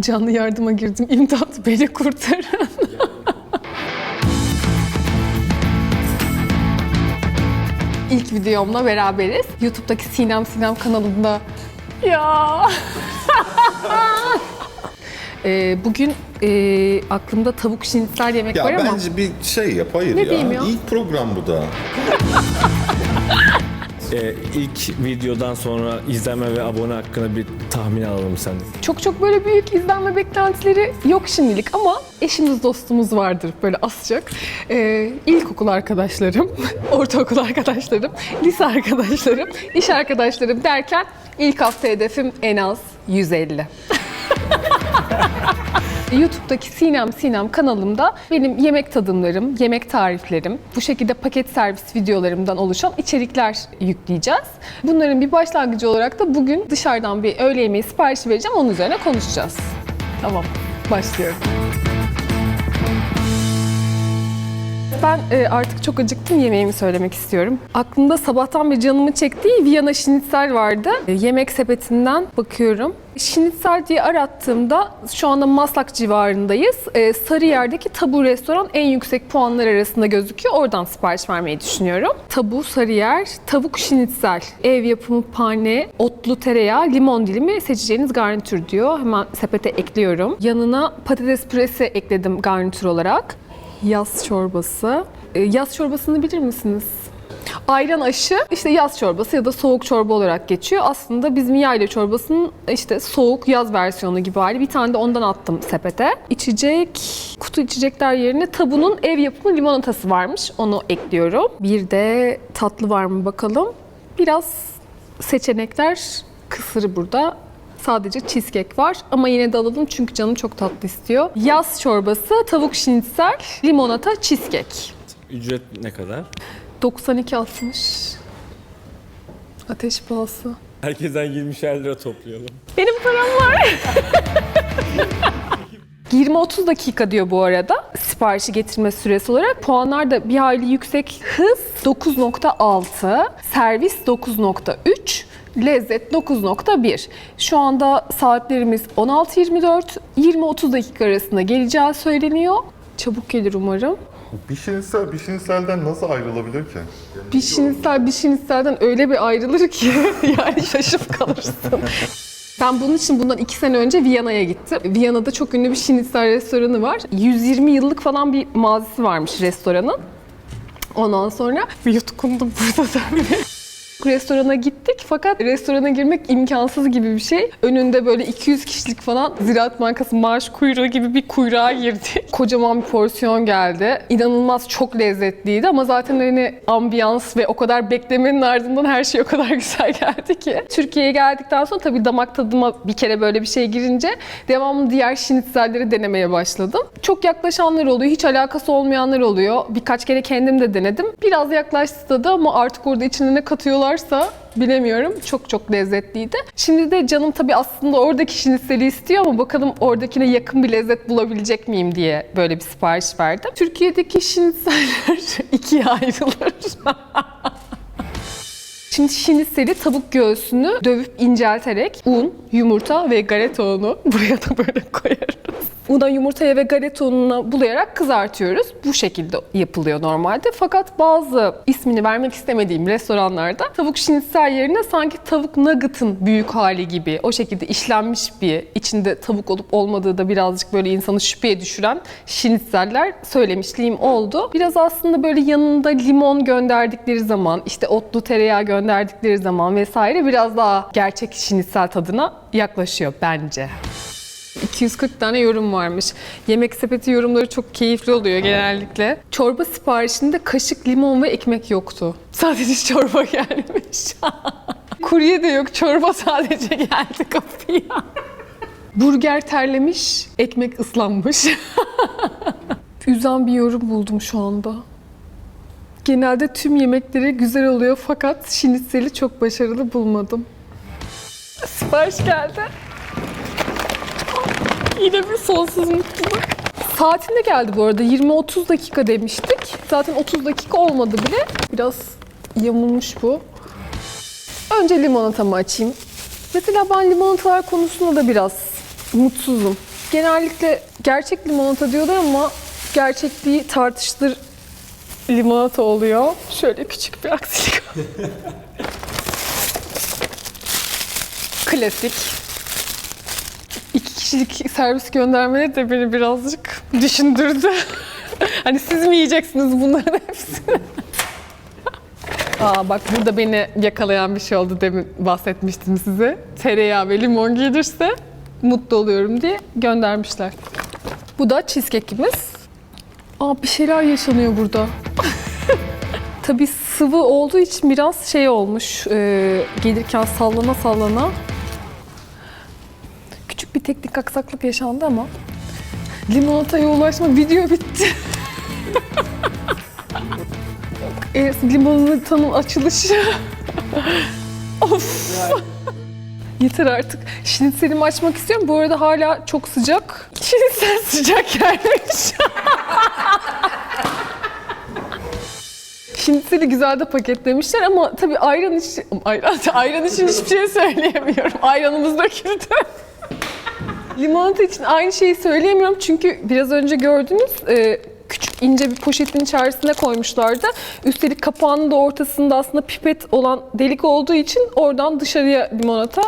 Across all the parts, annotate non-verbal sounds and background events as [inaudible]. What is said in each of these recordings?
Canlı yardıma girdim. İmdat beni kurtarın. İlk videomla beraberiz. YouTube'daki Sinem Sinem kanalında. Ya. [laughs] Ee, bugün e, aklımda tavuk şinitzel yemek Ya var ama bence bir şey yap hayır Ne ya. diyeyim ya? İlk program bu da. [laughs] Ee, ilk videodan sonra izlenme ve abone hakkında bir tahmin alalım senden. çok çok böyle büyük izlenme beklentileri yok şimdilik ama eşimiz dostumuz vardır böyle az çok. Ee, ilkokul arkadaşlarım, [laughs] ortaokul arkadaşlarım, lise arkadaşlarım, iş arkadaşlarım derken ilk hafta hedefim en az 150. [laughs] YouTube'daki Sinem Sinem kanalımda benim yemek tadımlarım, yemek tariflerim, bu şekilde paket servis videolarımdan oluşan içerikler yükleyeceğiz. Bunların bir başlangıcı olarak da bugün dışarıdan bir öğle yemeği siparişi vereceğim, onun üzerine konuşacağız. Tamam, başlıyorum. Ben e, artık çok acıktım yemeğimi söylemek istiyorum. Aklımda sabahtan beri canımı çektiği Viyana Schnitzel vardı. E, yemek sepetinden bakıyorum. Schnitzel diye arattığımda şu anda Maslak civarındayız. E, Sarıyer'deki Tabu restoran en yüksek puanlar arasında gözüküyor. Oradan sipariş vermeyi düşünüyorum. Tabu Sarıyer, tavuk schnitzel, ev yapımı pane, otlu tereyağı, limon dilimi seçeceğiniz garnitür diyor. Hemen sepete ekliyorum. Yanına patates püresi ekledim garnitür olarak. Yaz çorbası. Ee, Yaz çorbasını bilir misiniz? Ayran aşı işte yaz çorbası ya da soğuk çorba olarak geçiyor. Aslında bizim yayla çorbasının işte soğuk yaz versiyonu gibi hali. Bir tane de ondan attım sepete. İçecek, kutu içecekler yerine tabunun ev yapımı limonatası varmış. Onu ekliyorum. Bir de tatlı var mı bakalım. Biraz seçenekler kısırı burada. Sadece cheesecake var ama yine de alalım çünkü canım çok tatlı istiyor. Yaz çorbası, tavuk şinitzel, limonata, cheesecake. Ücret ne kadar? 92.60. Ateş pahası. Herkesten 20'şer lira toplayalım. Benim param var. [laughs] 20-30 dakika diyor bu arada siparişi getirme süresi olarak. Puanlar da bir hayli yüksek. Hız 9.6, servis 9.3, lezzet 9.1. Şu anda saatlerimiz 16.24, 20-30 dakika arasında geleceği söyleniyor. Çabuk gelir umarım. Bir şiniselden nasıl ayrılabilir ki? Bir şiniselden öyle bir ayrılır ki [laughs] yani şaşıp kalırsın. Ben bunun için bundan iki sene önce Viyana'ya gittim. Viyana'da çok ünlü bir şinisel restoranı var. 120 yıllık falan bir mazisi varmış restoranın. Ondan sonra yutkundum [laughs] burada tabii. Restorana gittik fakat restorana girmek imkansız gibi bir şey. Önünde böyle 200 kişilik falan Ziraat Bankası maaş kuyruğu gibi bir kuyruğa girdik. [laughs] Kocaman bir porsiyon geldi. İnanılmaz çok lezzetliydi ama zaten hani ambiyans ve o kadar beklemenin ardından her şey o kadar [laughs] güzel geldi ki. Türkiye'ye geldikten sonra tabii damak tadıma bir kere böyle bir şey girince devamlı diğer şinitzelleri denemeye başladım. Çok yaklaşanlar oluyor, hiç alakası olmayanlar oluyor. Birkaç kere kendim de denedim. Biraz yaklaştı tadı ama artık orada içine ne katıyorlarsa bilemiyorum. Çok çok lezzetliydi. Şimdi de canım tabii aslında oradaki şinitseli istiyor ama bakalım oradakine yakın bir lezzet bulabilecek miyim diye böyle bir sipariş verdim. Türkiye'deki şinitseller [laughs] ikiye ayrılır. [laughs] Şimdi şinitseli tavuk göğsünü dövüp incelterek un, yumurta ve galeta unu [laughs] buraya da böyle koyarız. Una, yumurtaya ve galeta ununa bulayarak kızartıyoruz. Bu şekilde yapılıyor normalde. Fakat bazı ismini vermek istemediğim restoranlarda tavuk şinitsel yerine sanki tavuk nugget'ın büyük hali gibi o şekilde işlenmiş bir içinde tavuk olup olmadığı da birazcık böyle insanı şüpheye düşüren şinitseller söylemişliğim oldu. Biraz aslında böyle yanında limon gönderdikleri zaman işte otlu tereyağı gönderdikleri zaman vesaire biraz daha gerçek şinitsel tadına yaklaşıyor bence. 240 tane yorum varmış. Yemek sepeti yorumları çok keyifli oluyor genellikle. Çorba siparişinde kaşık, limon ve ekmek yoktu. [laughs] Sadece çorba gelmiş. [laughs] Kurye de yok, çorba sadece geldi kapıya. [laughs] Burger terlemiş, ekmek ıslanmış. Üzen bir yorum buldum şu anda. Genelde tüm yemekleri güzel oluyor fakat şinitseli çok başarılı bulmadım. Sipariş geldi. Yine bir sonsuz mutluluk. Saatinde geldi bu arada. 20-30 dakika demiştik. Zaten 30 dakika olmadı bile. Biraz yamulmuş bu. Önce limonatamı açayım. Mesela ben limonatalar konusunda da biraz mutsuzum. Genellikle gerçek limonata diyorlar ama gerçekliği tartıştır limonata oluyor. Şöyle küçük bir aksilik. [laughs] Klasik. Kişilik servis göndermeleri de beni birazcık düşündürdü. [laughs] hani siz mi yiyeceksiniz bunların hepsini? Aa bak burada beni yakalayan bir şey oldu demin bahsetmiştim size. Tereyağı ve limon gelirse mutlu oluyorum diye göndermişler. Bu da cheesecake'imiz. Aa bir şeyler yaşanıyor burada. [laughs] Tabii sıvı olduğu için biraz şey olmuş. e, gelirken sallana sallana. Teknik aksaklık yaşandı ama limonataya ulaşma video bitti. [laughs] e, limonatanın açılışı. [laughs] of. Yeter artık. Şinitselimi açmak istiyorum. Bu arada hala çok sıcak. Şinitsel sıcak gelmiş. Şinitseli güzel de paketlemişler ama tabii ayran için, ayran, [laughs] ayran için hiçbir şey söyleyemiyorum. Ayranımız döküldü. Limonata için aynı şeyi söyleyemiyorum çünkü biraz önce gördünüz e, küçük ince bir poşetin içerisine koymuşlardı. Üstelik kapağının da ortasında aslında pipet olan delik olduğu için oradan dışarıya limonata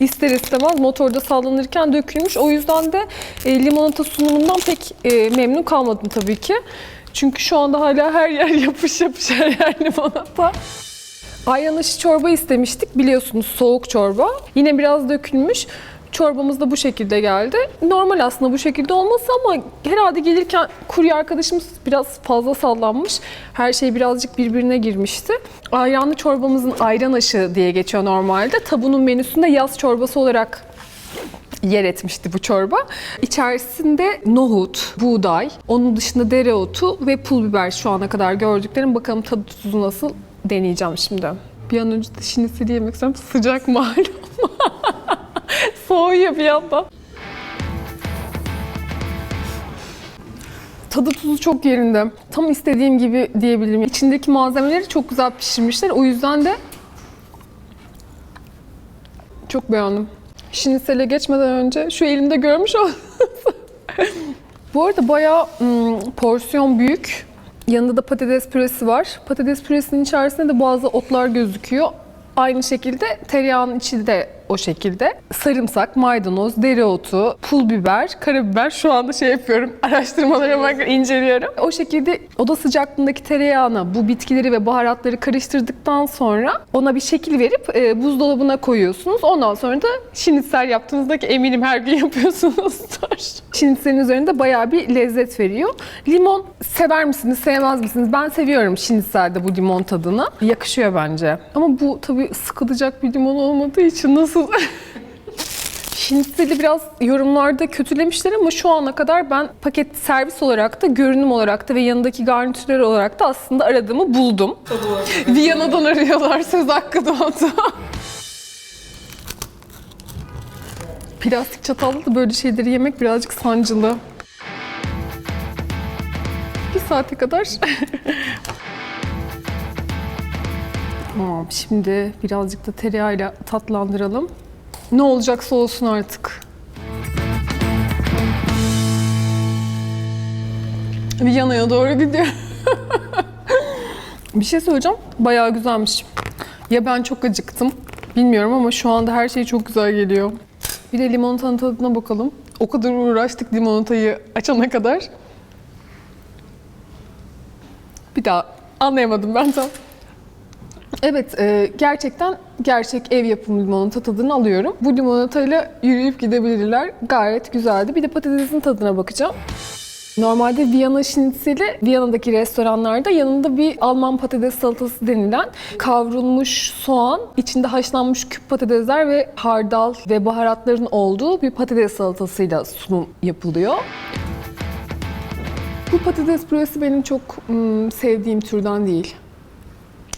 ister istemez motorda sallanırken dökülmüş. O yüzden de e, limonata sunumundan pek e, memnun kalmadım tabii ki. Çünkü şu anda hala her yer [laughs] yapış yapış her yer limonata. Ayran aşı çorba istemiştik. Biliyorsunuz soğuk çorba. Yine biraz dökülmüş. Çorbamız da bu şekilde geldi. Normal aslında bu şekilde olması ama herhalde gelirken kurye arkadaşımız biraz fazla sallanmış. Her şey birazcık birbirine girmişti. Ayranlı çorbamızın ayran aşı diye geçiyor normalde. Tabunun menüsünde yaz çorbası olarak yer etmişti bu çorba. İçerisinde nohut, buğday, onun dışında dereotu ve pul biber şu ana kadar gördüklerim. Bakalım tadı tuzu nasıl deneyeceğim şimdi. Bir an önce de şiniseli yemek. Sıcak [laughs] malum. [laughs] Soğuyor bir yandan. Tadı tuzu çok yerinde. Tam istediğim gibi diyebilirim. İçindeki malzemeleri çok güzel pişirmişler. O yüzden de çok beğendim. Şinisele geçmeden önce şu elimde görmüş oldunuz. [laughs] Bu arada bayağı ım, porsiyon büyük. Yanında da patates püresi var. Patates püresinin içerisinde de bazı otlar gözüküyor. Aynı şekilde tereyağının içi de o şekilde. Sarımsak, maydanoz, dereotu, pul biber, karabiber. Şu anda şey yapıyorum, [laughs] araştırmalara bak inceliyorum. O şekilde oda sıcaklığındaki tereyağına bu bitkileri ve baharatları karıştırdıktan sonra ona bir şekil verip e, buzdolabına koyuyorsunuz. Ondan sonra da şinitsel yaptığınızdaki eminim her gün [laughs] yapıyorsunuzdur. Şinitselin üzerinde bayağı bir lezzet veriyor. Limon sever misiniz, sevmez misiniz? Ben seviyorum şinitselde bu limon tadını. Yakışıyor bence. Ama bu tabii sıkılacak bir limon olmadığı için nasıl... Şinitseli biraz yorumlarda kötülemişler ama şu ana kadar ben paket servis olarak da, görünüm olarak da ve yanındaki garnitürler olarak da aslında aradığımı buldum. Viyana'dan arıyorlar, söz hakkı doğdu. Plastik çatalla da böyle şeyleri yemek birazcık sancılı. Bir saate kadar. Tamam, şimdi birazcık da tereyağıyla tatlandıralım. Ne olacaksa olsun artık. Viyana'ya doğru gidiyor. [laughs] bir şey söyleyeceğim. Bayağı güzelmiş. Ya ben çok acıktım. Bilmiyorum ama şu anda her şey çok güzel geliyor. Bir de limonatanın tadına bakalım. O kadar uğraştık limonatayı açana kadar. Bir daha anlayamadım ben tam. Evet, e, gerçekten gerçek ev yapımı limonata tadını alıyorum. Bu limonatayla yürüyüp gidebilirler. Gayet güzeldi. Bir de patatesin tadına bakacağım. Normalde Viyana şnitzeli Viyana'daki restoranlarda yanında bir Alman patates salatası denilen kavrulmuş soğan, içinde haşlanmış küp patatesler ve hardal ve baharatların olduğu bir patates salatasıyla sunum yapılıyor. Bu patates püresi benim çok ım, sevdiğim türden değil.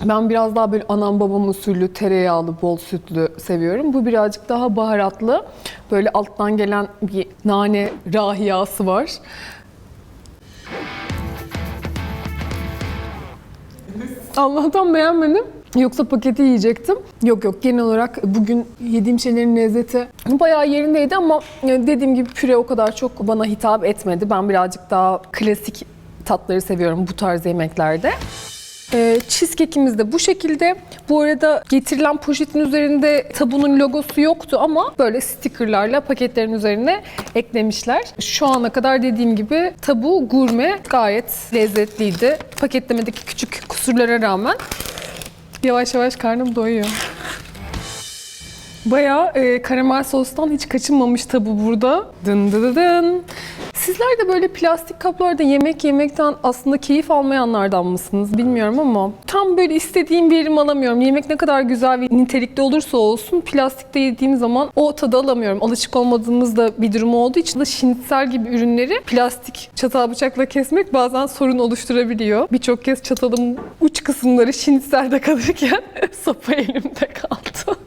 Ben biraz daha böyle anam babam usulü tereyağlı, bol sütlü seviyorum. Bu birazcık daha baharatlı. Böyle alttan gelen bir nane rahiyası var. Allah'tan beğenmedim. Yoksa paketi yiyecektim. Yok yok genel olarak bugün yediğim şeylerin lezzeti bayağı yerindeydi ama e, dediğim gibi püre o kadar çok bana hitap etmedi. Ben birazcık daha klasik tatları seviyorum bu tarz yemeklerde. Ee, cheesecake'imiz de bu şekilde. Bu arada getirilen poşetin üzerinde tabunun logosu yoktu ama böyle stickerlarla paketlerin üzerine eklemişler. Şu ana kadar dediğim gibi tabu gurme gayet lezzetliydi. Paketlemedeki küçük kusurlara rağmen yavaş yavaş karnım doyuyor. Bayağı e, karamel sostan hiç kaçınmamış tabu burada. Dın dı dı dın. Sizler de böyle plastik kaplarda yemek yemekten aslında keyif almayanlardan mısınız bilmiyorum ama tam böyle istediğim verimi alamıyorum. Yemek ne kadar güzel ve nitelikli olursa olsun plastikte yediğim zaman o tadı alamıyorum. Alışık olmadığımız da bir durum olduğu için de şinitsel gibi ürünleri plastik çatal bıçakla kesmek bazen sorun oluşturabiliyor. Birçok kez çatalın uç kısımları şinitselde kalırken [laughs] sopa elimde kaldı.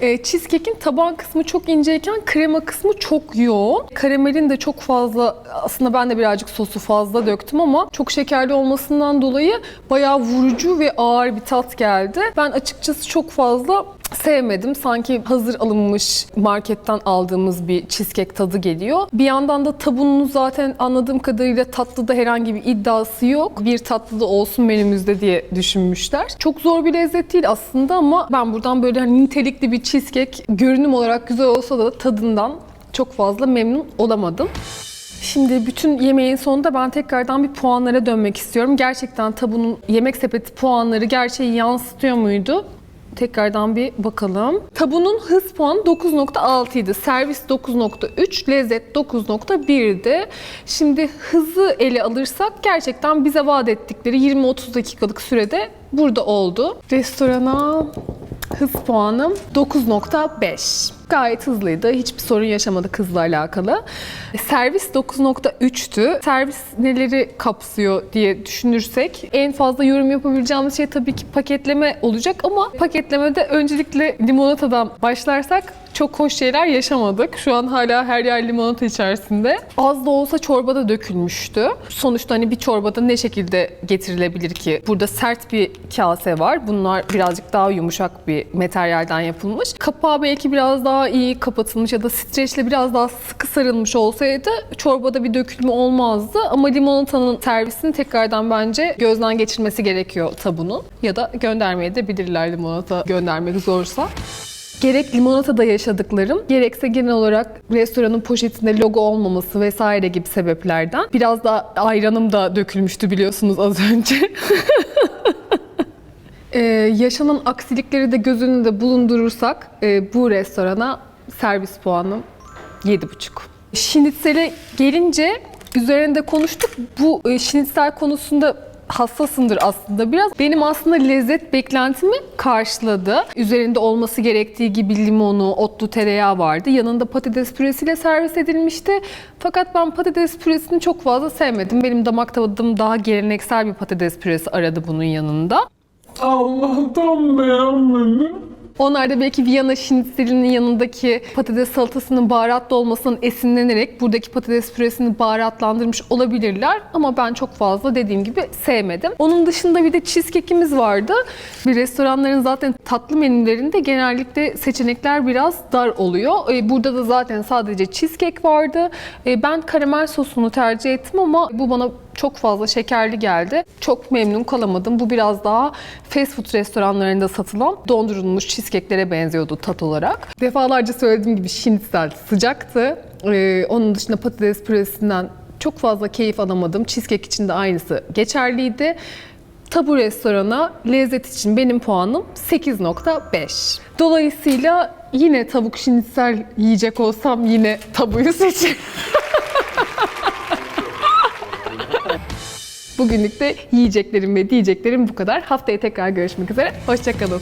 E, cheesecake'in taban kısmı çok inceyken krema kısmı çok yoğun. Karamelin de çok fazla, aslında ben de birazcık sosu fazla döktüm ama çok şekerli olmasından dolayı bayağı vurucu ve ağır bir tat geldi. Ben açıkçası çok fazla sevmedim. Sanki hazır alınmış marketten aldığımız bir cheesecake tadı geliyor. Bir yandan da tabunun zaten anladığım kadarıyla tatlıda herhangi bir iddiası yok. Bir tatlı da olsun menümüzde diye düşünmüşler. Çok zor bir lezzet değil aslında ama ben buradan böyle hani nitelikli bir cheesecake görünüm olarak güzel olsa da tadından çok fazla memnun olamadım. Şimdi bütün yemeğin sonunda ben tekrardan bir puanlara dönmek istiyorum. Gerçekten tabunun yemek sepeti puanları gerçeği yansıtıyor muydu? Tekrardan bir bakalım. Tabunun hız puanı 9.6 idi. Servis 9.3, lezzet 9.1'di. Şimdi hızı ele alırsak gerçekten bize vaat ettikleri 20-30 dakikalık sürede burada oldu. Restorana hız puanım 9.5. Gayet hızlıydı. Hiçbir sorun yaşamadık hızla alakalı. Servis 9.3'tü. Servis neleri kapsıyor diye düşünürsek en fazla yorum yapabileceğimiz şey tabii ki paketleme olacak ama paketlemede öncelikle limonatadan başlarsak çok hoş şeyler yaşamadık. Şu an hala her yer limonata içerisinde. Az da olsa çorbada dökülmüştü. Sonuçta hani bir çorbada ne şekilde getirilebilir ki? Burada sert bir kase var. Bunlar birazcık daha yumuşak bir materyalden yapılmış. Kapağı belki biraz daha iyi kapatılmış ya da streçle biraz daha sıkı sarılmış olsaydı çorbada bir dökülme olmazdı. Ama limonatanın servisini tekrardan bence gözden geçirmesi gerekiyor tabunun. Ya da göndermeye de bilirler limonata göndermek zorsa. Gerek limonatada yaşadıklarım, gerekse genel olarak restoranın poşetinde logo olmaması vesaire gibi sebeplerden. Biraz da ayranım da dökülmüştü biliyorsunuz az önce. [laughs] Ee, yaşanan aksilikleri de göz önünde bulundurursak e, bu restorana servis puanım 7,5. Şinitsel'e gelince üzerinde konuştuk. Bu e, şinitsel konusunda hassasındır aslında biraz. Benim aslında lezzet beklentimi karşıladı. Üzerinde olması gerektiği gibi limonu, otlu tereyağı vardı. Yanında patates püresiyle servis edilmişti. Fakat ben patates püresini çok fazla sevmedim. Benim damak tadım daha geleneksel bir patates püresi aradı bunun yanında. Allah'tan beğenmedim. Onlar da belki Viyana şinitzelinin yanındaki patates salatasının baharatlı olmasından esinlenerek buradaki patates püresini baharatlandırmış olabilirler. Ama ben çok fazla dediğim gibi sevmedim. Onun dışında bir de cheesecake'imiz vardı. Bir restoranların zaten tatlı menülerinde genellikle seçenekler biraz dar oluyor. Ee, Burada da zaten sadece cheesecake vardı. Ee, Ben karamel sosunu tercih ettim ama bu bana çok fazla şekerli geldi. Çok memnun kalamadım. Bu biraz daha fast food restoranlarında satılan dondurulmuş cheesecake'lere benziyordu tat olarak. Defalarca söylediğim gibi schnitzel sıcaktı. Ee, onun dışında patates püresinden çok fazla keyif alamadım. Cheesecake için de aynısı geçerliydi. Tabu restorana lezzet için benim puanım 8.5. Dolayısıyla yine tavuk şinitsel yiyecek olsam yine tabuyu seçerim. [laughs] Bugünlük de yiyeceklerim ve diyeceklerim bu kadar. Haftaya tekrar görüşmek üzere. Hoşçakalın.